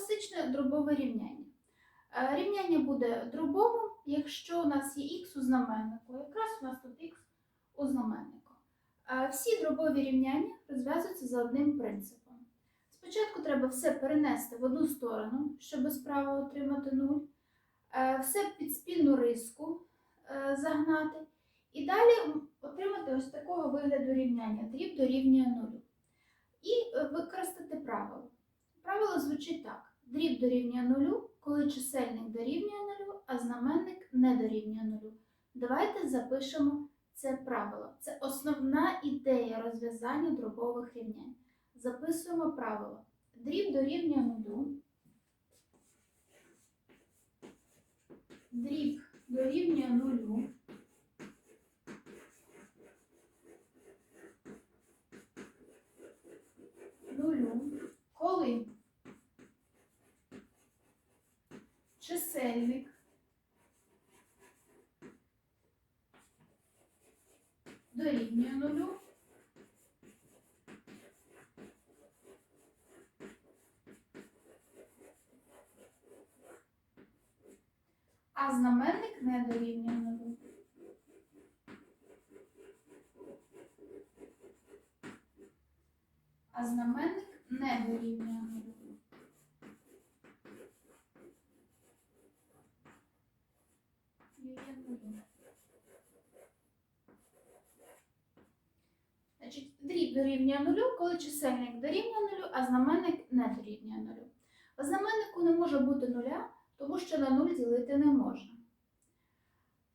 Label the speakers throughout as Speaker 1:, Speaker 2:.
Speaker 1: класичне дробове рівняння. Е, Рівняння буде дробовим, якщо у нас є х у знаменнику. Якраз у нас тут х у знаменнику. Е, Всі дробові рівняння розв'язуються за одним принципом. Спочатку треба все перенести в одну сторону, щоб справа отримати 0. Все під спільну риску е, загнати. І далі отримати ось такого вигляду рівняння. Дріб дорівнює 0. І е, використати правило. Правило звучить так: дріб дорівнює 0, коли чисельник дорівнює 0, а знаменник не дорівнює 0. Давайте запишемо це правило. Це основна ідея розв'язання дробових рівнянь. Записуємо правило. Дріб дорівнює 0. Дріб дорівнює Нулю. Коли чисельник дорівнює нулю, а знаменник не дорівнює нулю. А знаменник не дорівнює нулю. Дорівнює нулю. Значить, дріб дорівнює нулю, коли чисельник дорівнює нулю, а знаменник не дорівнює нулю. В знаменнику не може бути нуля, тому що на нуль ділити не можна.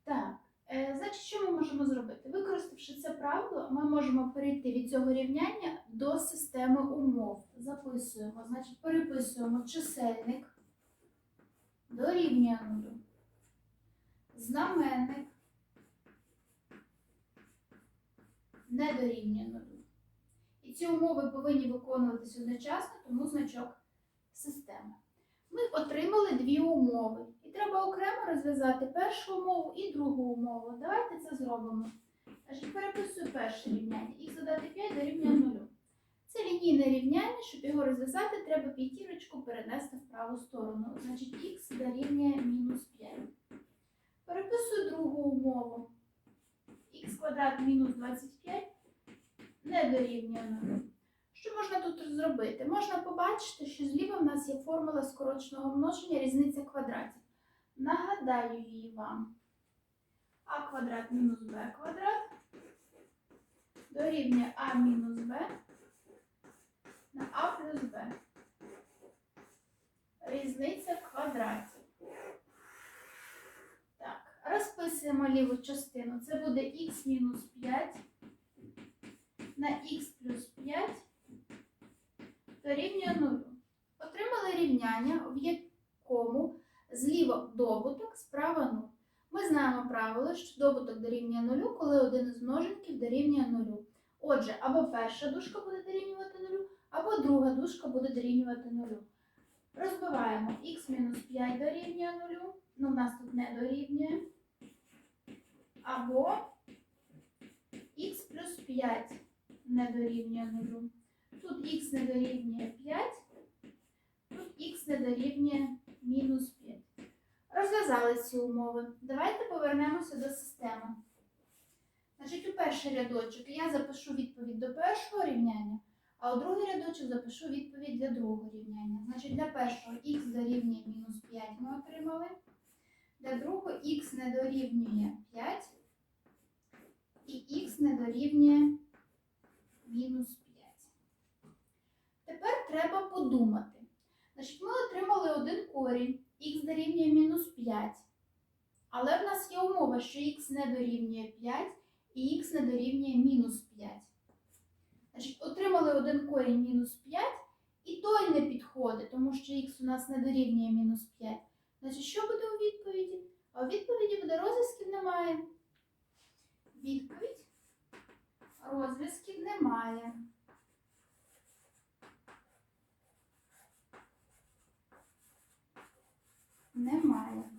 Speaker 1: Так, е, значить, що ми можемо зробити? Використавши це правило, ми можемо перейти від цього рівняння до системи умов. Записуємо, значить, переписуємо чисельник дорівнює нулю. Знаменник не дорівнює нулю. І ці умови повинні виконуватися одночасно, тому значок системи. Ми отримали дві умови. І треба окремо розв'язати першу умову і другу умову. Давайте це зробимо. Значить, переписую перше рівняння. Х додати 5 дорівнює 0. Це лінійне рівняння, щоб його розв'язати, треба п'ятірочку перенести в праву сторону. Значить, х дорівнює мінус 5. Переписую другу умову. Квадрат мінус 25 не дорівнює 0. Що можна тут зробити? Можна побачити, що зліва в нас є формула скороченого множення різниця квадратів. Нагадаю її вам. а квадрат мінус b квадрат дорівнює а мінус b на а плюс b. Різниця квадратів. Так, розписуємо ліву частину. Це буде х мінус 5 на х плюс 5 дорівнює 0. Отримали рівняння, в якому зліва добуток, справа 0. Ми знаємо правило, що добуток дорівнює 0, коли один із множників дорівнює 0. Отже, або перша дужка буде дорівнювати 0, або друга дужка буде дорівнювати 0. Розбиваємо х мінус 5 дорівнює 0, ну в нас тут не дорівнює. Або х плюс 5 не дорівнює 0. Тут х не дорівнює 5, тут х не дорівнює мінус 5. Розв'язали ці умови. Давайте повернемося до системи. Значить, у перший рядочок я запишу відповідь до першого рівняння, а у другий рядочок запишу відповідь для другого рівняння. Значить, для першого х дорівнює мінус 5 ми отримали. Для другого х не дорівнює 5 і х не дорівнює мінус 5. Тепер треба подумати. Значить, ми отримали один корінь, х дорівнює мінус 5. Але в нас є умова, що х не дорівнює 5 і х не дорівнює мінус 5. Значить, отримали один корінь мінус 5, і той не підходить, тому що х у нас не дорівнює мінус 5. Значить, що буде у відповіді? А у відповіді буде розв'язків немає. Відповідь розв'язків немає. Немає.